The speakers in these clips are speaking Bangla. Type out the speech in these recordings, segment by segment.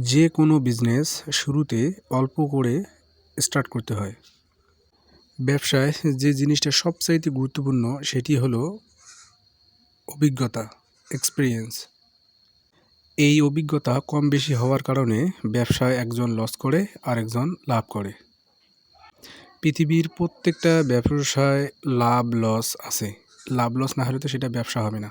যে কোনো বিজনেস শুরুতে অল্প করে স্টার্ট করতে হয়। ব্যবসায় যে জিনিসটা সবচাইতে গুরুত্বপূর্ণ সেটি হলো অভিজ্ঞতা এক্সপিরিয়েন্স এই অভিজ্ঞতা কম বেশি হওয়ার কারণে ব্যবসায় একজন লস করে আর একজন লাভ করে। পৃথিবীর প্রত্যেকটা ব্যবসায় লাভ লস আছে। লাভ লস না হলে তো সেটা ব্যবসা হবে না।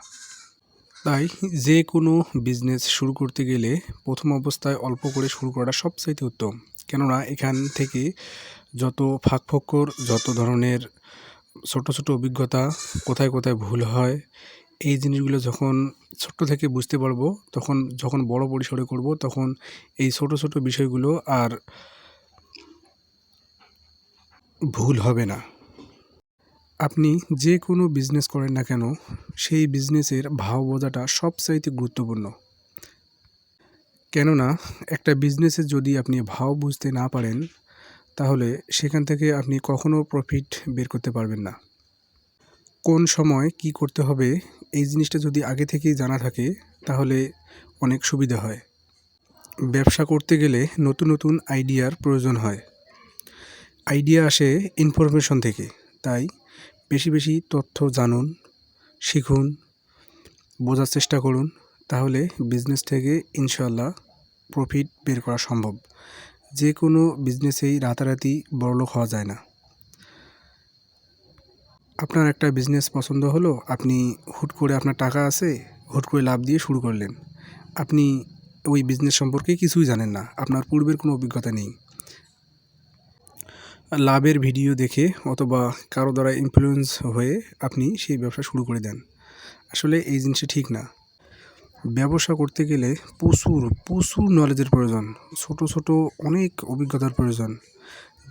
তাই যে কোনো বিজনেস শুরু করতে গেলে প্রথম অবস্থায় অল্প করে শুরু করাটা সবচাইতে উত্তম। কেননা এখান থেকে যত ফাঁক ফক্কর যত ধরনের ছোট ছোট অভিজ্ঞতা, কোথায় কোথায় ভুল হয়, এই জিনিসগুলো যখন ছোট্ট থেকে বুঝতে পারব, তখন, যখন বড় পরিসরে করব, তখন এই ছোট ছোট বিষয়গুলো আর ভুল হবে না। আপনি যে কোনো বিজনেস করেন না কেন, সেই বিজনেসের ভাও বোঝাটা সবচাইতে গুরুত্বপূর্ণ। কেননা, একটা বিজনেসে যদি আপনি ভাও বুঝতে না পারেন, তাহলে সেখান থেকে আপনি কখনো প্রফিট বের করতে পারবেন না। কোন সময় কি করতে হবে, এই জিনিসটা যদি আগে থেকেই জানা থাকে, তাহলে অনেক সুবিধা হয়। ব্যবসা করতে গেলে নতুন নতুন আইডিয়ার প্রয়োজন হয়। আইডিয়া আসে ইনফরমেশন থেকে, তাই বেশি বেশি তথ্য জানুন, শিখুন, বোঝার চেষ্টা করুন, তাহলে বিজনেস থেকে ইনশাল্লাহ প্রফিট বের করা সম্ভব। যে কোনো বিজনেসেই রাতারাতি বড়লোক হওয়া যায় না। আপনার একটা বিজনেস পছন্দ হলো, আপনি হুট করে আপনার টাকা আছে, হুট করে লাভ দিয়ে শুরু করলেন। আপনি ওই বিজনেস সম্পর্কে কিছুই জানেন না, আপনার পূর্বের কোনো অভিজ্ঞতা নেই। লাভের ভিডিও দেখে অথবা কারও দ্বারা ইনফ্লুয়েন্স হয়ে আপনি সেই ব্যবসা শুরু করে দেন। আসলে এই জিনিসটা ঠিক না। ব্যবসা করতে গেলে প্রচুর প্রচুর নলেজের প্রয়োজন। ছোট ছোট অনেক অভিজ্ঞতার প্রয়োজন।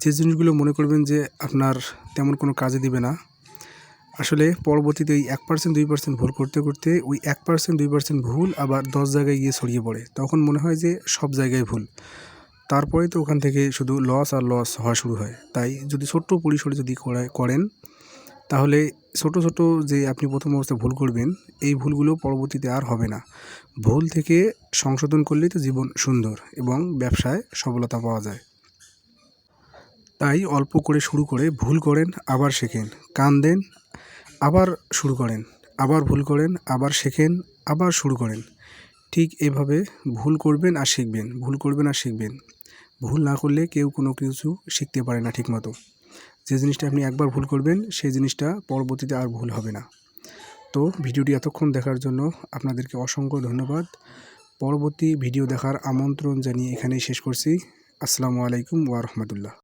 যে জিনিসগুলো মনে করবেন যে আপনার তেমন কোনো কাজে দিবে না, আসলে পরবর্তীতে ওই এক পার্সেন্ট দুই পার্সেন্ট ভুল করতে করতে ওই এক পার্সেন্ট দুই পার্সেন্ট ভুল আবার দশ জায়গায় গিয়ে ছড়িয়ে পড়ে। তখন মনে হয় যে সব জায়গায় ভুল। তারপরে তো ওখান থেকে শুধু লস আর লস হওয়া শুরু হয়। তাই যদি ছোট্ট পরিসরে যদি করেন, তাহলে ছোট ছোট যে আপনি প্রথম অবস্থায় ভুল করবেন, এই ভুলগুলো পরবর্তীতে আর হবে না। ভুল থেকে সংশোধন করলেই তো জীবন সুন্দর এবং ব্যবসায় সফলতা পাওয়া যায়। তাই অল্প করে শুরু করে ভুল করেন, আবার শেখেন। কান দেন, আবার শুরু করেন। আবার ভুল করেন, আবার শেখেন, আবার শুরু করেন। ঠিক এভাবে ভুল করবেন আর শিখবেন। ভুল করবেন আর শিখবেন। ভুল না করলে কেউ কোনো কিছু শিখতে পারে না ঠিকমতো। যে জিনিসটা আপনি একবার ভুল করবেন, সেই জিনিসটা পরবর্তীতে আর ভুল হবে না। তো ভিডিওটি এতক্ষণ দেখার জন্য আপনাদেরকে অসংখ্য ধন্যবাদ। পরবর্তী ভিডিও দেখার আমন্ত্রণ জানিয়ে এখানেই শেষ করছি। আসসালামু আলাইকুম ওয়া রাহমাতুল্লাহ।